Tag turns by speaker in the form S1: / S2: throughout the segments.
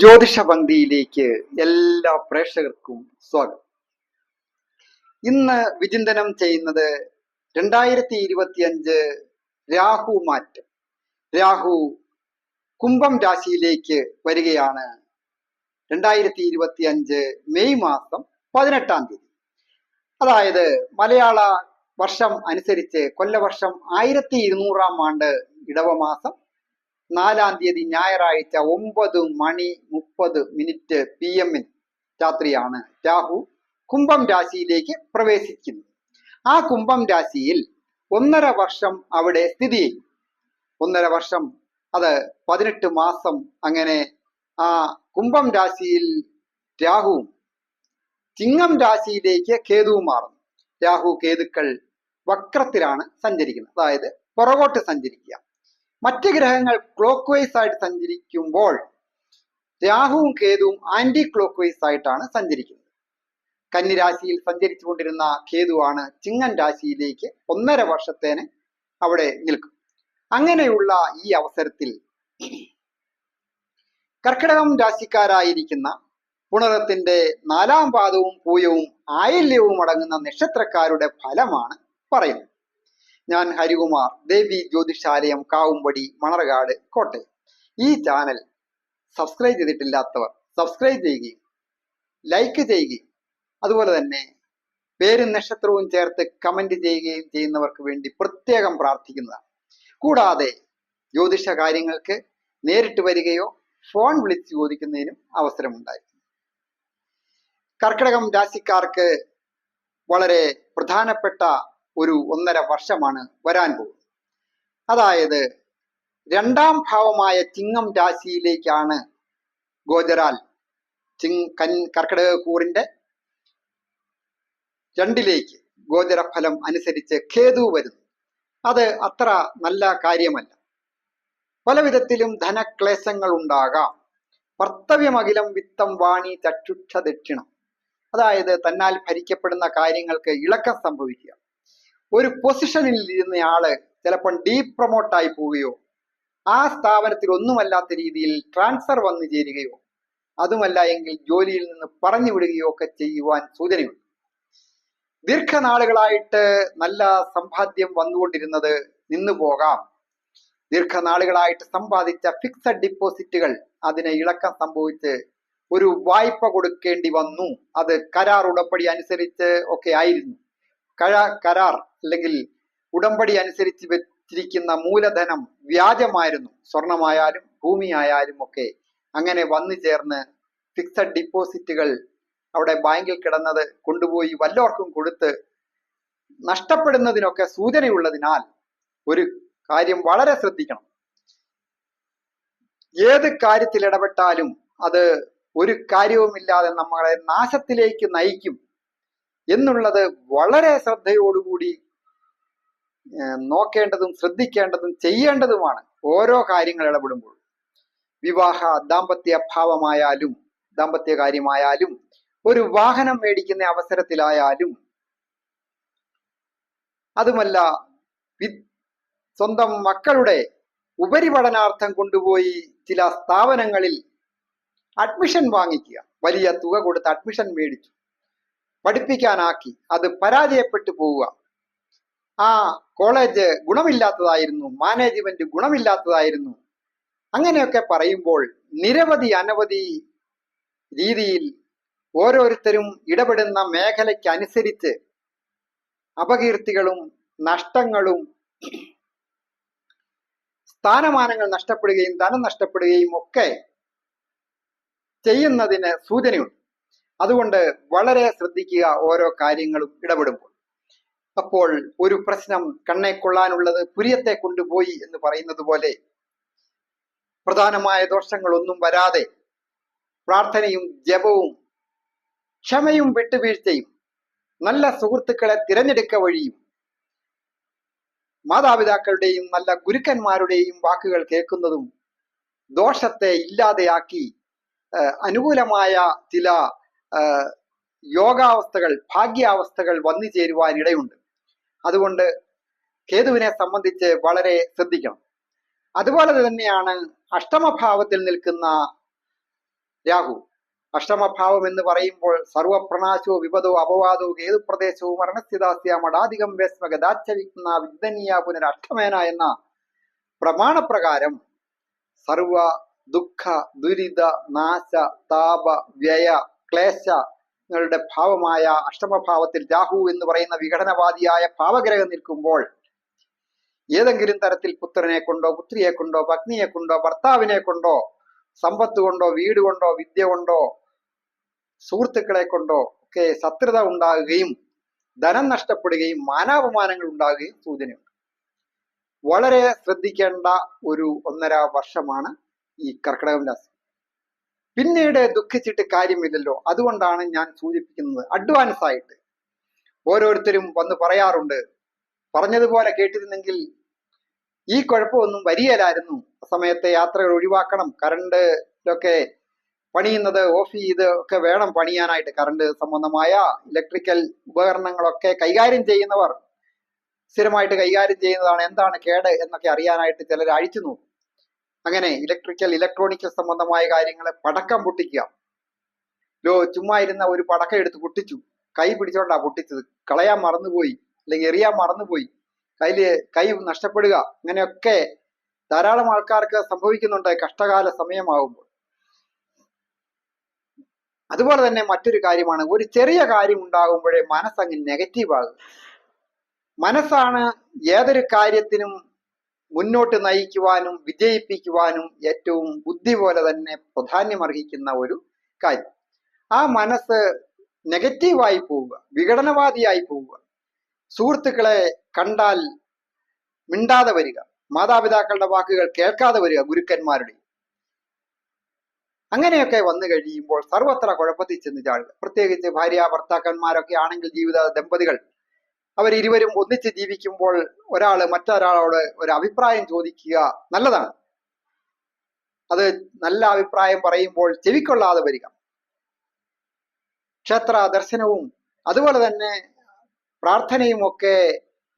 S1: ജ്യോതിഷ പങ്ക്തിയിലേക്ക് എല്ലാ പ്രേക്ഷകർക്കും സ്വാഗതം. ഇന്ന് വിചിന്തനം ചെയ്യുന്നത് രണ്ടായിരത്തി ഇരുപത്തിയഞ്ച് രാഹു മാറ്റം. രാഹു കുംഭം രാശിയിലേക്ക് വരികയാണ് രണ്ടായിരത്തി ഇരുപത്തി അഞ്ച് മെയ് മാസം പതിനെട്ടാം തീയതി. അതായത് മലയാള വർഷം അനുസരിച്ച് കൊല്ലവർഷം ആയിരത്തി ഇരുന്നൂറാം ആണ്ട് ഇടവമാസം നാലാം തീയതി ഞായറാഴ്ച ഒമ്പത് മണി മുപ്പത് മിനിറ്റ് പി എമ്മിൽ രാത്രിയാണ് രാഹു കുംഭം രാശിയിലേക്ക് പ്രവേശിക്കുന്നത് ആ കുംഭം രാശിയിൽ ഒന്നര വർഷം അവിടെ സ്ഥിതി ചെയ്യും. ഒന്നര വർഷം അത് പതിനെട്ട് മാസം അങ്ങനെ ആ കുംഭം രാശിയിൽ രാഹുവും ചിങ്ങം രാശിയിലേക്ക് കേതുവും മാറുന്നു. രാഹു കേതുക്കൾ വക്രത്തിലാണ് സഞ്ചരിക്കുന്നത്. അതായത് പുറകോട്ട് സഞ്ചരിക്കുക. മറ്റ് ഗ്രഹങ്ങൾ ക്ലോക്ക് വൈസ് ആയിട്ട് സഞ്ചരിക്കുമ്പോൾ രാഹുവും കേതുവും ആന്റി ക്ലോക്ക് വൈസ് ആയിട്ടാണ് സഞ്ചരിക്കുന്നത്. കന്നിരാശിയിൽ സഞ്ചരിച്ചുകൊണ്ടിരുന്ന കേതുവാണ് ചിങ്ങൻ രാശിയിലേക്ക് ഒന്നര വർഷത്തേന് അവിടെ നിൽക്കും. അങ്ങനെയുള്ള ഈ അവസരത്തിൽ കർക്കിടകം രാശിക്കാരായിരിക്കുന്ന പുണറത്തിന്റെ നാലാം പാദവും പൂയവും ആയില്യവും അടങ്ങുന്ന നക്ഷത്രക്കാരുടെ ഫലമാണ് പറയുന്നത്. ഞാൻ ഹരികുമാർ. ദേവി ജ്യോതിഷാലയം കാവുംപടി മണർകാട് കോട്ടയം. ഈ ചാനൽ സബ്സ്ക്രൈബ് ചെയ്തിട്ടില്ലാത്തവർ സബ്സ്ക്രൈബ് ചെയ്യുകയും ലൈക്ക് ചെയ്യുകയും അതുപോലെ തന്നെ പേരും നക്ഷത്രവും ചേർത്ത് കമന്റ് ചെയ്യുകയും ചെയ്യുന്നവർക്ക് വേണ്ടി പ്രത്യേകം പ്രാർത്ഥിക്കുന്നതാണ്. കൂടാതെ ജ്യോതിഷ കാര്യങ്ങൾക്ക് നേരിട്ട് വരികയോ ഫോൺ വിളിച്ച് ചോദിക്കുന്നതിനും അവസരമുണ്ടായിരിക്കും. കർക്കിടകം രാശിക്കാർക്ക് വളരെ പ്രധാനപ്പെട്ട ഒരു ഒന്നര വർഷമാണ് വരാൻ പോകുന്നത്. അതായത് രണ്ടാം ഭാവമായ ചിങ്ങം രാശിയിലേക്കാണ് ഗോചരാൽ ചിങ് കൻ കർക്കിടക കൂറിന്റെ രണ്ടിലേക്ക് ഗോചരഫലം അനുസരിച്ച് കേതു വരുന്നു. അത് അത്ര നല്ല കാര്യമല്ല. പല വിധത്തിലും ധനക്ലേശങ്ങൾ ഉണ്ടാകാം. കർത്തവ്യമകിലം വിത്തം വാണി ചക്ഷുക്ഷ ദക്ഷിണം. അതായത് തന്നാൽ ഭരിക്കപ്പെടുന്ന കാര്യങ്ങൾക്ക് ഇളക്കം സംഭവിക്കുക. ഒരു പൊസിഷനിൽ ഇരുന്നയാൾ ചിലപ്പോൾ ഡീപ് പ്രൊമോട്ടായി പോവുകയോ ആ സ്ഥാപനത്തിൽ ഒന്നുമല്ലാത്ത രീതിയിൽ ട്രാൻസ്ഫർ വന്നു ചേരുകയോ അതുമല്ല എങ്കിൽ ജോലിയിൽ നിന്ന് പറഞ്ഞു വിടുകയോ ഒക്കെ ചെയ്യുവാൻ സൂചനയുണ്ട്. ദീർഘനാളുകളായിട്ട് നല്ല സമ്പാദ്യം വന്നുകൊണ്ടിരുന്നത് നിന്നു പോകാം. ദീർഘനാളുകളായിട്ട് സമ്പാദിച്ച ഫിക്സഡ് ഡിപ്പോസിറ്റുകൾ അതിന് ഇളക്കം സംഭവിച്ച് ഒരു വായ്പ കൊടുക്കേണ്ടി വന്നു. അത് കരാർ ഉടമ്പടി അനുസരിച്ച് ഒക്കെ ആയിരുന്നു. കരാർ അല്ലെങ്കിൽ ഉടമ്പടി അനുസരിച്ച് വെച്ചിരിക്കുന്ന മൂലധനം വ്യാജമായിരുന്നു. സ്വർണമായാലും ഭൂമിയായാലും ഒക്കെ അങ്ങനെ വന്നു ചേർന്ന് ഫിക്സഡ് ഡിപ്പോസിറ്റുകൾ അവിടെ ബാങ്കിൽ കിടന്നത് കൊണ്ടുപോയി വല്ലവർക്കും കൊടുത്ത് നഷ്ടപ്പെടുന്നതിനൊക്കെ സൂചനയുള്ളതിനാൽ ഒരു കാര്യം വളരെ ശ്രദ്ധിക്കണം. ഏത് കാര്യത്തിൽ ഇടപെട്ടാലും അത് ഒരു കാര്യവുമില്ലാതെ നമ്മളെ നാശത്തിലേക്ക് നയിക്കും എന്നുള്ളത് വളരെ ശ്രദ്ധയോടുകൂടി നോക്കേണ്ടതും ശ്രദ്ധിക്കേണ്ടതും ചെയ്യേണ്ടതുമാണ് ഓരോ കാര്യങ്ങൾ ഇടപെടുമ്പോൾ. വിവാഹ ദാമ്പത്യ ഭാവമായാലും ദാമ്പത്യ കാര്യമായാലും ഒരു വാഹനം മേടിക്കുന്ന അവസരത്തിലായാലും അതുമല്ല സ്വന്തം മക്കളുടെ ഉപരിപഠനാർത്ഥം കൊണ്ടുപോയി ചില സ്ഥാപനങ്ങളിൽ അഡ്മിഷൻ വാങ്ങിക്കുക. വലിയ തുക കൊടുത്ത് അഡ്മിഷൻ മേടിച്ചു. പഠിപ്പിക്കാനാക്കി. അത് പരാജയപ്പെട്ടു പോവുക. ആ കോളേജ് ഗുണമില്ലാത്തതായിരുന്നു മാനേജ്മെന്റ് ഗുണമില്ലാത്തതായിരുന്നു. അങ്ങനെയൊക്കെ പറയുമ്പോൾ നിരവധി അനവധി രീതിയിൽ ഓരോരുത്തരും ഇടപെടുന്ന മേഖലയ്ക്ക് അനുസരിച്ച് അപകീർത്തികളും നഷ്ടങ്ങളും സ്ഥാനമാനങ്ങൾ നഷ്ടപ്പെടുകയും ധനം നഷ്ടപ്പെടുകയും ഒക്കെ ചെയ്യുന്നതിന് സൂചനയുണ്ട്. അതുകൊണ്ട് വളരെ ശ്രദ്ധിക്കുക ഓരോ കാര്യങ്ങളും ഇടപെടുമ്പോൾ. അപ്പോൾ ഒരു പ്രശ്നം കണ്ണെ കൊള്ളാനുള്ളത് പുരിയത്തെ കൊണ്ടുപോയി എന്ന് പറയുന്നത് പോലെ പ്രധാനമായ ദോഷങ്ങളൊന്നും വരാതെ പ്രാർത്ഥനയും ജപവും ക്ഷമയും വിട്ടുവീഴ്ചയും നല്ല സുഹൃത്തുക്കളെ തിരഞ്ഞെടുക്ക വഴിയും മാതാപിതാക്കളുടെയും നല്ല ഗുരുക്കന്മാരുടെയും വാക്കുകൾ കേൾക്കുന്നതും ദോഷത്തെ ഇല്ലാതെയാക്കി അനുകൂലമായ ചില യോഗാവസ്ഥകൾ ഭാഗ്യാവസ്ഥകൾ വന്നു ചേരുവാൻ ഇടയുണ്ട് അതുകൊണ്ട് കേതുവിനെ സംബന്ധിച്ച് വളരെ ശ്രദ്ധിക്കണം. അതുപോലെ തന്നെയാണ് അഷ്ടമഭാവത്തിൽ നിൽക്കുന്ന രാഹു. അഷ്ടമഭാവം എന്ന് പറയുമ്പോൾ സർവപ്രണാശവും വിപദോ അപവാദോ കേതു പ്രദേശവും മരണസ്ഥിതാസ്യ മടാധികം വേസ്മഗതാച്ചവിക്കുന്ന വിദ്യനീയ പുനരഷ്ടമേന എന്ന പ്രമാണപ്രകാരം സർവ ദുഃഖ ദുരിത നാശ താപ വ്യയ ക്ലേശങ്ങളുടെ ഭാവമായ അഷ്ടമഭാവത്തിൽ രാഹു എന്ന് പറയുന്ന വിഘടനവാദിയായ ഭാവഗ്രഹം നിൽക്കുമ്പോൾ ഏതെങ്കിലും തരത്തിൽ പുത്രനെ കൊണ്ടോ പുത്രിയെ കൊണ്ടോ പത്നിയെ കൊണ്ടോ ഭർത്താവിനെ കൊണ്ടോ സമ്പത്ത് കൊണ്ടോ വീട് കൊണ്ടോ വിദ്യ കൊണ്ടോ സുഹൃത്തുക്കളെ കൊണ്ടോ ഒക്കെ ശത്രുത ഉണ്ടാകുകയും ധനം നഷ്ടപ്പെടുകയും മാനാപമാനങ്ങൾ ഉണ്ടാകുകയും സൂചനയുണ്ട്. വളരെ ശ്രദ്ധിക്കേണ്ട ഒരു ഒന്നര വർഷമാണ് ഈ കർക്കിടകം രാശി. പിന്നീട് ദുഃഖിച്ചിട്ട് കാര്യമില്ലല്ലോ. അതുകൊണ്ടാണ് ഞാൻ സൂചിപ്പിക്കുന്നത്. അഡ്വാൻസ് ആയിട്ട് ഓരോരുത്തരും വന്ന് പറയാറുണ്ട്. പറഞ്ഞതുപോലെ കേട്ടിരുന്നെങ്കിൽ ഈ കുഴപ്പമൊന്നും വരികയില്ലായിരുന്നു. സമയത്തെ യാത്രകൾ ഒഴിവാക്കണം. കറണ്ടിലൊക്കെ പണിയുന്നത് ഓഫ് ചെയ്ത് ഒക്കെ വേണം പണിയാനായിട്ട്. കറണ്ട് സംബന്ധമായ ഇലക്ട്രിക്കൽ ഉപകരണങ്ങളൊക്കെ കൈകാര്യം ചെയ്യുന്നവർ സ്ഥിരമായിട്ട് കൈകാര്യം ചെയ്യുന്നതാണ് എന്താണ് കേട് എന്നൊക്കെ അറിയാനായിട്ട് ചിലർ അഴിച്ചു നോക്കും. അങ്ങനെ ഇലക്ട്രിക്കൽ ഇലക്ട്രോണിക്സ് സംബന്ധമായ കാര്യങ്ങളെ പടക്കം പൊട്ടിക്കുക. ലോ ചുമ്മാ ഇരുന്ന ഒരു പടക്കം എടുത്ത് പൊട്ടിച്ചു. കൈ പിടിച്ചോണ്ടാ പൊട്ടിച്ചത്. കളയാൻ മറന്നുപോയി. അല്ലെങ്കിൽ എറിയാൻ മറന്നുപോയി. കയ്യിൽ കൈ നഷ്ടപ്പെടുക. അങ്ങനെയൊക്കെ ധാരാളം ആൾക്കാർക്ക് സംഭവിക്കുന്നുണ്ട്. കഷ്ടകാല സമയമാകുമ്പോൾ അതുപോലെ തന്നെ മറ്റൊരു കാര്യമാണ്. ഒരു ചെറിയ കാര്യം ഉണ്ടാകുമ്പോഴേ മനസ്സങ്ങ് നെഗറ്റീവ് ആകും. മനസ്സാണ് ഏതൊരു കാര്യത്തിനും മുന്നോട്ട് നയിക്കുവാനും വിജയിപ്പിക്കുവാനും ഏറ്റവും ബുദ്ധി പോലെ തന്നെ പ്രാധാന്യമർഹിക്കുന്ന ഒരു കാര്യം. ആ മനസ്സ് നെഗറ്റീവായി പോവുക വിഘടനവാദിയായി പോവുക. സുഹൃത്തുക്കളെ കണ്ടാൽ മിണ്ടാതെ വരിക മാതാപിതാക്കളുടെ വാക്കുകൾ കേൾക്കാതെ വരിക ഗുരുക്കന്മാരുടെ. അങ്ങനെയൊക്കെ വന്നു കഴിയുമ്പോൾ സർവത്ര കുഴപ്പത്തിൽ ചെന്ന് ചാടുക. പ്രത്യേകിച്ച് ഭാര്യ ഭർത്താക്കന്മാരൊക്കെ ആണെങ്കിൽ ജീവിത ദമ്പതികൾ അവർ ഇരുവരും ഒന്നിച്ച് ജീവിക്കുമ്പോൾ ഒരാൾ മറ്റൊരാളോട് ഒരു അഭിപ്രായം ചോദിക്കുക നല്ലതാണ്. അത് നല്ല അഭിപ്രായം പറയുമ്പോൾ ചെവിക്കൊള്ളാതെ വരിക. ക്ഷേത്ര ദർശനവും അതുപോലെ തന്നെ പ്രാർത്ഥനയും ഒക്കെ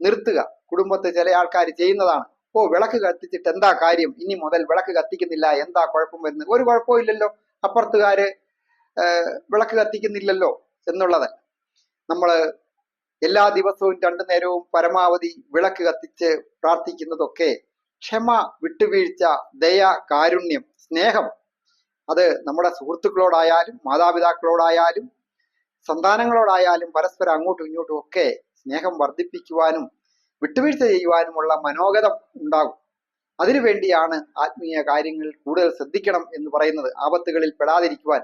S1: നിർത്തുക. കുടുംബത്തെ ചില ആൾക്കാർ ചെയ്യുന്നതാണ്. ഓ വിളക്ക് കത്തിച്ചിട്ട് എന്താ കാര്യം? ഇനി മുതൽ വിളക്ക് കത്തിക്കുന്നില്ല. എന്താ കുഴപ്പം വരുന്നത്? ഒരു കുഴപ്പമില്ലല്ലോ അപ്പുറത്തുകാര് വിളക്ക് കത്തിക്കുന്നില്ലല്ലോ എന്നുള്ളത് നമ്മൾ എല്ലാ ദിവസവും രണ്ടു നേരവും പരമാവധി വിളക്ക് കത്തിച്ച് പ്രാർത്ഥിക്കുന്നതൊക്കെ ക്ഷമ വിട്ടുവീഴ്ച ദയ കാരുണ്യം സ്നേഹം. അത് നമ്മുടെ സുഹൃത്തുക്കളോടായാലും മാതാപിതാക്കളോടായാലും സന്താനങ്ങളോടായാലും പരസ്പരം അങ്ങോട്ടും ഇങ്ങോട്ടും ഒക്കെ സ്നേഹം വർദ്ധിപ്പിക്കുവാനും വിട്ടുവീഴ്ച ചെയ്യുവാനുമുള്ള മനോഗതം ഉണ്ടാകും. അതിനുവേണ്ടിയാണ് ആത്മീയ കാര്യങ്ങൾ കൂടുതൽ ശ്രദ്ധിക്കണം എന്ന് പറയുന്നത്. ആപത്തുകളിൽ പെടാതിരിക്കുവാൻ.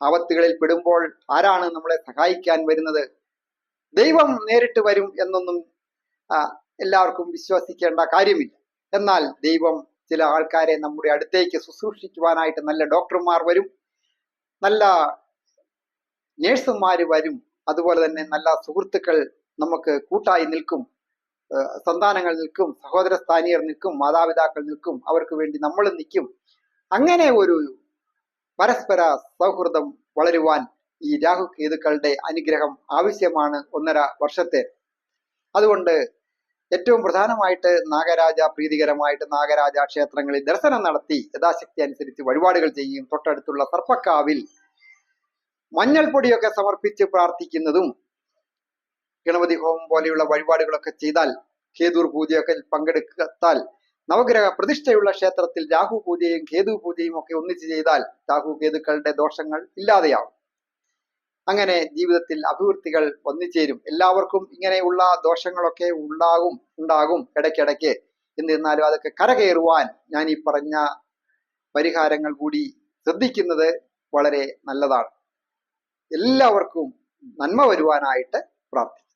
S1: ആപത്തുകളിൽ പെടുമ്പോൾ ആരാണ് നമ്മളെ സഹായിക്കാൻ വരുന്നത്? ദൈവം നേരിട്ട് വരും എന്നൊന്നും എല്ലാവർക്കും വിശ്വസിക്കേണ്ട കാര്യമില്ല. എന്നാൽ ദൈവം ചില ആൾക്കാരെ നമ്മുടെ അടുത്തേക്ക് ശുശ്രൂഷിക്കുവാനായിട്ട് നല്ല ഡോക്ടർമാർ വരും നല്ല നേഴ്സുമാർ വരും അതുപോലെ തന്നെ നല്ല സുഹൃത്തുക്കൾ നമുക്ക് കൂട്ടായി നിൽക്കും സന്താനങ്ങൾ നിൽക്കും സഹോദര സ്ഥാനീയർ നിൽക്കും മാതാപിതാക്കൾ നിൽക്കും അവർക്ക് വേണ്ടി നമ്മൾ നിൽക്കും. അങ്ങനെ ഒരു പരസ്പര സൗഹൃദം വളരുവാൻ ഈ രാഹു കേതുക്കളുടെ അനുഗ്രഹം ആവശ്യമാണ് ഒന്നര വർഷത്തെ. അതുകൊണ്ട് ഏറ്റവും പ്രധാനമായിട്ട് നാഗരാജ പ്രീതികരമായിട്ട് നാഗരാജ ക്ഷേത്രങ്ങളിൽ ദർശനം നടത്തി യഥാശക്തി അനുസരിച്ച് വഴിപാടുകൾ ചെയ്യും. തൊട്ടടുത്തുള്ള സർപ്പക്കാവിൽ മഞ്ഞൾപ്പൊടിയൊക്കെ സമർപ്പിച്ച് പ്രാർത്ഥിക്കുന്നതും ഗണപതി ഹോമം പോലെയുള്ള വഴിപാടുകളൊക്കെ ചെയ്താൽ കേതൂർ പൂജയൊക്കെ പങ്കെടുത്താൽ നവഗ്രഹ പ്രതിഷ്ഠയുള്ള ക്ഷേത്രത്തിൽ രാഹു പൂജയും കേതു പൂജയും ഒക്കെ ഒന്നിച്ച് ചെയ്താൽ രാഹു കേതുക്കളുടെ ദോഷങ്ങൾ ഇല്ലാതെയാവും. അങ്ങനെ ജീവിതത്തിൽ അഭിവൃദ്ധികൾ വന്നുചേരും. എല്ലാവർക്കും ഇങ്ങനെയുള്ള ദോഷങ്ങളൊക്കെ ഉണ്ടാകും ഉണ്ടാകും ഇടയ്ക്കിടയ്ക്ക്. എന്നിരുന്നാലും അതൊക്കെ കരകയറുവാൻ ഞാൻ ഈ പറഞ്ഞ പരിഹാരങ്ങൾ കൂടി ശ്രദ്ധിക്കുന്നത് വളരെ നല്ലതാണ്. എല്ലാവർക്കും നന്മ വരുവാനായിട്ട് പ്രാർത്ഥിക്കും